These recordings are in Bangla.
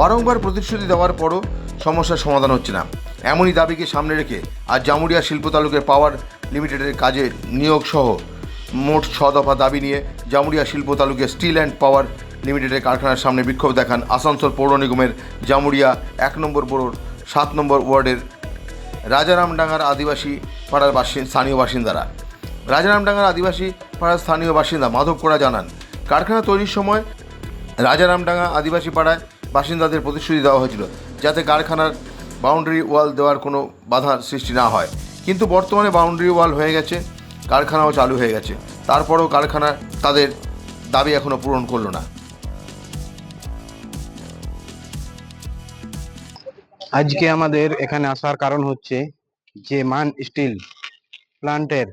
বারংবার প্রতিশ্রুতি দেওয়ার পরও সমস্যার সমাধান হচ্ছে না। এমনই দাবিকে সামনে রেখে আজ জামুরিয়া শিল্প তালুকের পাওয়ার লিমিটেডের কাজে নিয়োগ সহ মোট ছ দফা দাবি নিয়ে জামুরিয়া শিল্প তালুকের স্টিল অ্যান্ড পাওয়ার লিমিটেডের কারখানার সামনে বিক্ষোভ দেখান আসানসোল পৌর নিগমের জামুরিয়া এক নম্বর বোরোর সাত নম্বর ওয়ার্ডের রাজারামডাঙ্গার আদিবাসী পাড়ার বাসিন স্থানীয় বাসিন্দারা। রাজারামডাঙ্গার আদিবাসী পাড়ার স্থানীয় বাসিন্দা মাধব কোড়া জানান কারখানা তৈরির সময় রাজারামডাঙ্গা আদিবাসী পাড়ায় বাসিন্দাদের প্রতিশ্রুতি দেওয়া হয়েছিল যাতে কারখানার বাউন্ডারি ওয়াল দেওয়ার কোনো বাধার সৃষ্টি না হয়। কিন্তু বর্তমানে বাউন্ডারি ওয়াল হয়ে গেছে, কারখানাও চালু হয়ে গেছে। তারপরেও কারখানা তাদের দাবি এখনও পূরণ করল না। আজকে আমাদের এখানে আসার কারণ হচ্ছে যে মান স্টিল প্লান্টের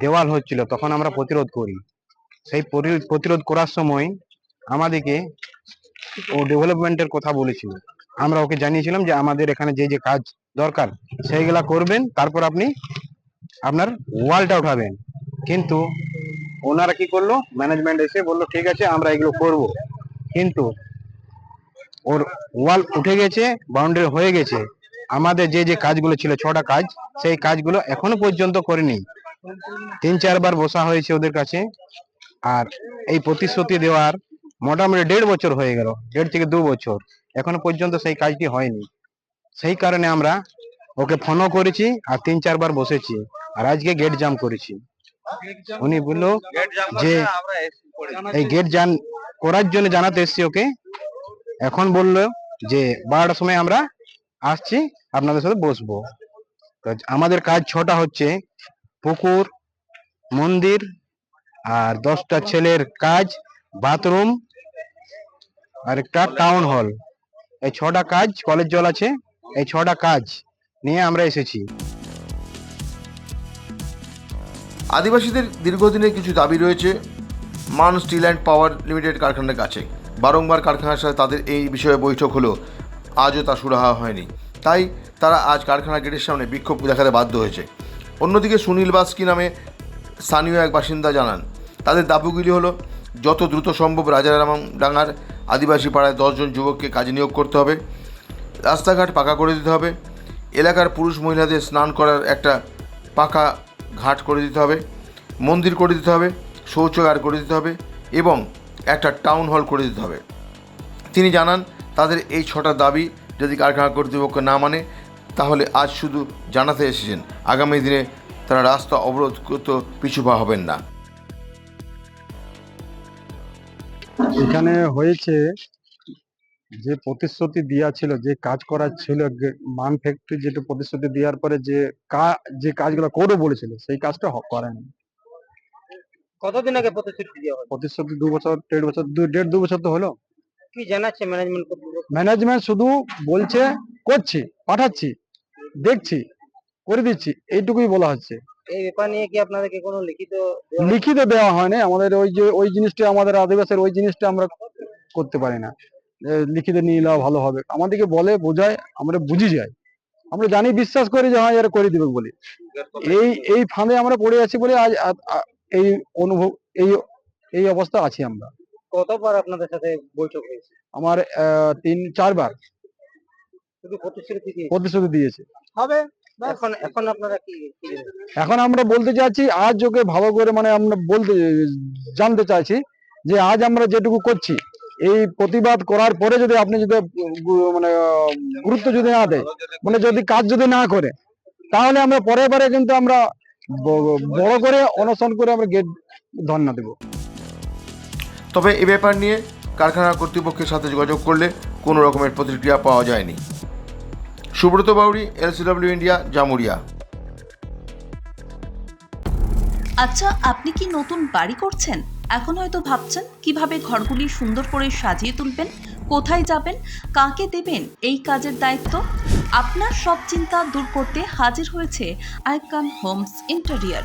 দেওয়াল হচ্ছিল, তখন আমরা প্রতিরোধ করি। সেই পরি- প্রতিরোধ করার সময় আমাদেরকে ও ডেভেলপমেন্টের কথা বলেছিল। আমরা ওকে জানিয়েছিলাম যে আমাদের এখানে যে যে কাজ দরকার, সেইগুলা করবেন, তারপর আপনি আপনার ওয়ালটা উঠাবেন। কিন্তু ওনারা কি করল? ম্যানেজমেন্ট এসে বলল, ঠিক আছে, আমরা এগুলো করব। কিন্তু ওর ওয়াল উঠে গেছে বাউন্ডারি হয়ে গেছে। আমাদের যে যে কাজগুলো ছিল, ছটা কাজ, সেই কাজগুলো এখনও পর্যন্ত করেনি। তিন, চারবার বসা হয়েছে ওদের কাছে। আর এই প্রতিশ্রুতি দেওয়ার মোটামুটি দেড় বছর হয়ে গেল, দেড় থেকে দু বছর। এখনও পর্যন্ত সেই কাজটি হয়নি। সেই কারণে আমরা ওকে ফোনও করেছি আর তিন চারবার বসেছি আর আজকে গেট জাম করেছি। উনি বলল যে, এই গেট জাম করার জন্য জানাতে এসছি ওকে। এখন বলল যে, বারোটার সময় আমরা আসছি, আপনাদের সাথে বসবো। আমাদের কাজ ছটা হচ্ছে পুকুর, মন্দির আর দশটা ছেলের কাজ, বাথরুম আর একটা টাউন হল এই ছটা কাজ কলেজ জল আছে। এই ছটা কাজ নিয়ে আমরা এসেছি। আদিবাসীদের দীর্ঘদিনের কিছু দাবি রয়েছে। মান স্টিল অ্যান্ড পাওয়ার লিমিটেড কারখানার কাছে। বারংবার কারখানার সাথে তাদের এই বিষয়ে বৈঠক হলো। আজও তা সুরাহা হয়নি। তাই তারা আজ কারখানা গেটের সামনে বিক্ষোভ দেখাতে বাধ্য হয়েছে। অন্যদিকে সুনীল বাস্কি নামে স্থানীয় এক বাসিন্দা জানান তাদের দাবিগুলি হলো, যত দ্রুত সম্ভব রাজারাম ডাঙ্গার আদিবাসী পাড়ায় দশজন যুবককে কাজে নিয়োগ করতে হবে, রাস্তাঘাট পাকা করে দিতে হবে, এলাকার পুরুষ মহিলাদের স্নান করার একটা পাকা ঘাট করে দিতে হবে, মন্দির করে দিতে হবে, শৌচাগার করে দিতে হবে এবং একটা টাউন হল করে দিতে হবে। তিনি জানান, তাদের এই ছটা দাবি যদি কারখানা কর্তৃপক্ষ না মানে তাহলে আজ শুধু জানাতে এসেছেন। আগামী দিনে তারা রাস্তা অবরোধ করতে পিছু পা হবেন না। এখানে হয়েছে যে প্রতিশ্রুতি দেওয়া ছিল যে কাজ করার ছিল মান ফ্যাক্টরি যেটা প্রতিশ্রুতি দেওয়ার পরে যে কা- যে কাজগুলো করবে বলেছিল সেই কাজটা করেনি। কতদিন আগে প্রতিশ্রুতি দেওয়া হলো? প্রতিশ্রুতি দু বছর দেড় বছর দু- দেড় দু বছর তো হলো। কি জানাচ্ছে ম্যানেজমেন্ট ম্যানেজমেন্ট শুধু বলছে করছি পাঠাচ্ছি দেখছি করে দিচ্ছি। এইটুকুই বলা হচ্ছে। এই ব্যাপার নিয়ে কি আপনাদেরকে কোনো লিখিত? লিখিত দেওয়া হয়নি। আমাদের ওই যে ওই জিনিসটা আমাদের আদিবাসীর ওই জিনিসটা আমরা করতে পারি না। লিখিত নিয়ে নেওয়া ভালো হবে। আমাদেরকে বলে বোঝায় আমরা বুঝি যাই আমরা জানি বিশ্বাস করি যে হ্যাঁ এরা করে দিবে বলে। এই এই ফাঁদে আমরা পড়ে আছি বলে আজ এই অনুভব এই এই অবস্থা আছি আমরা। কতবার আপনাদের সাথে বৈঠক হয়েছে? আমার তিন চারবার। শুধু প্রতিশ্রুতি দিয়েছে। হবে। এখন এখন আপনারা কি কি এখন আমরা বলতে চাচ্ছি আজ ওকে ভালো করে মানে আমরা বলতে জানতে চাইছি যে আজ আমরা যেটুকু করছি এই প্রতিবাদ করার পরে যদি আপনি যদি মানে গুরুত্ব যদি না দেয় মানে যদি কাজ যদি না করে তাহলে আমরা পরে পরে কিন্তু আমরা বড় করে অনশন করে আমরা গেট ধর্ণা দেবো। তবে এ ব্যাপার নিয়ে কারখানা কর্তৃপক্ষের সাথে যোগাযোগ করলে কোনো রকমের প্রতিক্রিয়া পাওয়া যায়নি। Subrata Bauri LCW India, Jamuria. আচ্ছা আপনি কি নতুন বাড়ি করছেন? এখন হয়তো ভাবছেন, কীভাবে ঘরগুলি সুন্দর করে সাজিয়ে তুলবেন, কোথায় যাবেন, কাকে দেবেন, এই কাজের দায়িত্ব? আপনার সব চিন্তা দূর করতে হাজির হয়েছে icon homes interior.